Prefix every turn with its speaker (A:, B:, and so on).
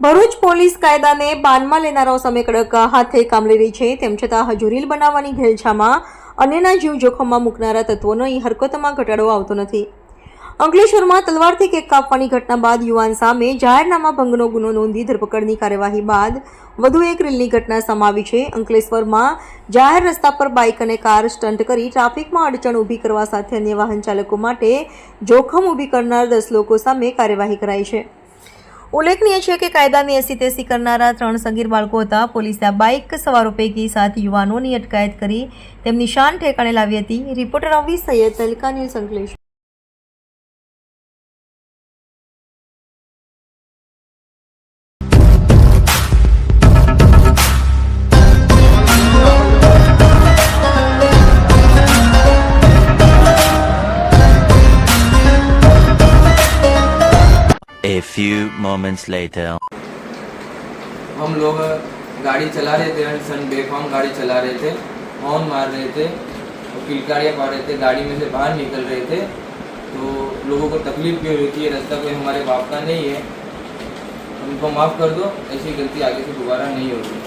A: Bharuch police કાયદાને બાનમાં લેનારાઓ સામે કડક હાથે કામ લઈ રહી છે. તેમ છતાં હજુ રીલ બનાવવાની ઘેલછામાં અન્યના જીવ જોખમમાં મૂકનારા તત્વોનો એ હરકતમાં ઘટાડો આવતો નથી. અંકલેશ્વરમાં તલવારથી કેક કાપવાની ઘટના બાદ યુવાન સામે જાહેરનામા ભંગનો ગુનો નોંધી ધરપકડની કાર્યવાહી બાદ વધુ એક રીલની ઘટના સમાવી છે. અંકલેશ્વરમાં જાહેર રસ્તા પર બાઇક અને કાર સ્ટન્ટ કરી ટ્રાફિકમાં અડચણ ઊભી કરવા સાથે અન્ય વાહન ચાલકો માટે જોખમ ઊભી કરનાર દસ લોકો સામે કાર્યવાહી કરાઈ છે. ઉલ્લેખનીય છે કે કાયદાની એસી તેસી કરનારા ત્રણ સગીર બાળકો હતા. પોલીસે આ બાઇક સવારો પૈકી સાત યુવાનોની અટકાયત કરી તેમની શાન ઠેકાણે લાવી હતી. Reporter Avi Saiyed Talka, news
B: A few moments later.
C: हम लोग गाड़ी चला रहे थे सन बेफाम गाड़ी चला रहे थे हॉर्न मार रहे थे और किलकारियाँ पा रहे थे गाड़ी में से बाहर निकल रहे थे तो लोगों को तकलीफ़ भी हो रही थी ये रास्ता कोई हमारे बाप का नहीं है। उनको माफ़ कर दो ऐसी गलती आगे से दोबारा नहीं होगी।